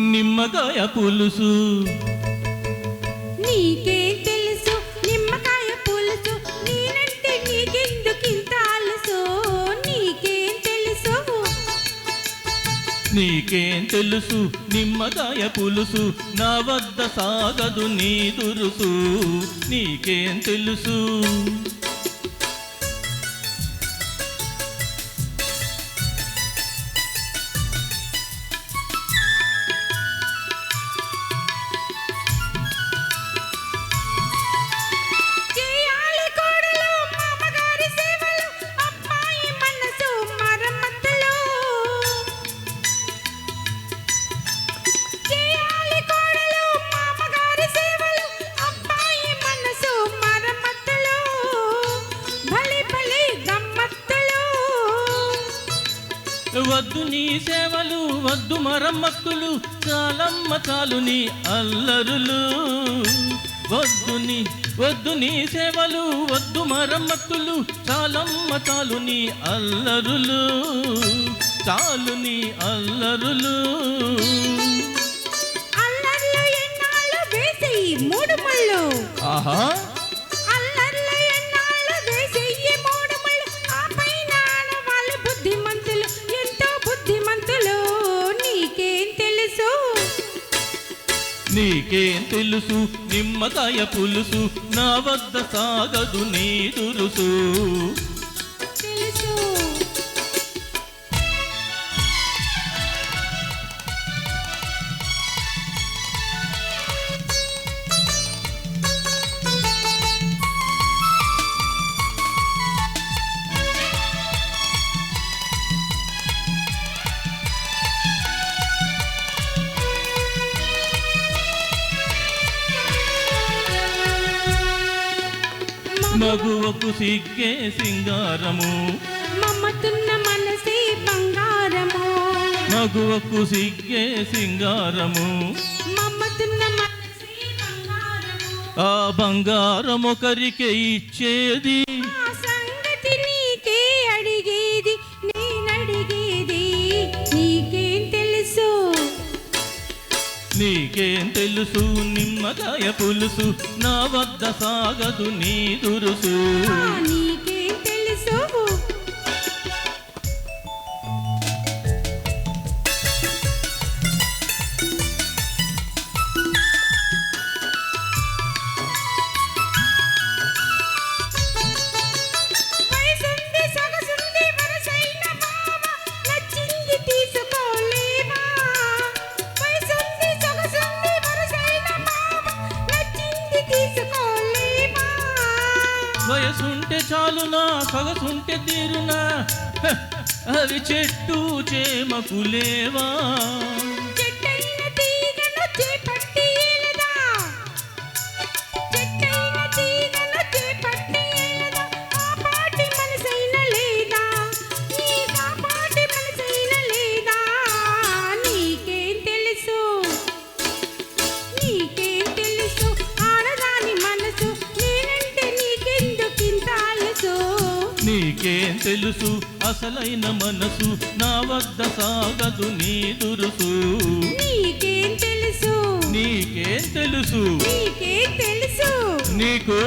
నిమ్మకాయ పులుసు. నీకే తెలుసు నిమ్మకాయ పులుసు నేనంటే నీకెందుకింత అలుసు? నీకేం తెలుసు. నీకేం తెలుసు నిమ్మకాయ పులుసు నా వద్ద సాగదు నీ దురుసు. నీకేం తెలుసు? వద్దు నీ సేవలు వద్దు మరమ్మత్తులు చాలమ్మ చాలు నీ అల్లరులు. వద్దు నీ వద్దు నీ సేవలు వద్దు మరమ్మత్తులు చాలమ్మ చాలు నీ అల్లరులు. చాలు నీ అల్లరులు. ఆహా. నీకేం తెలుసు? నిమ్మకాయ పులుసు నా వద్ద సాగదు నీ దురుసు. మగువకు సిగ్గే సింగారము. మమ్మతున్న మనసే బంగారము. మగువకు సిగ్గే సింగారము. మమ్మతున్న మనసే బంగారము. ఆ బంగారం ఒకరికే ఇచ్చేది సంగతి నీకే అడిగేది నేనడిగేది నీకేం తెలుసు నీకేం తెలుసు? నిమ్మకాయ పులుసు నా వద్ద సాగదు నీ దురుసు. నీకేం తెలుసు? వయసుంటే చాలునా పగసుంటే తీరునా? అవి చెట్టు చేమకులేవా తెలుసు అసలైన మనసు నా వద్ద సాగదు నీ దురుసు. నీకేం తెలుసు? నీకేం తెలుసు? నీకేం తెలుసు? నీకు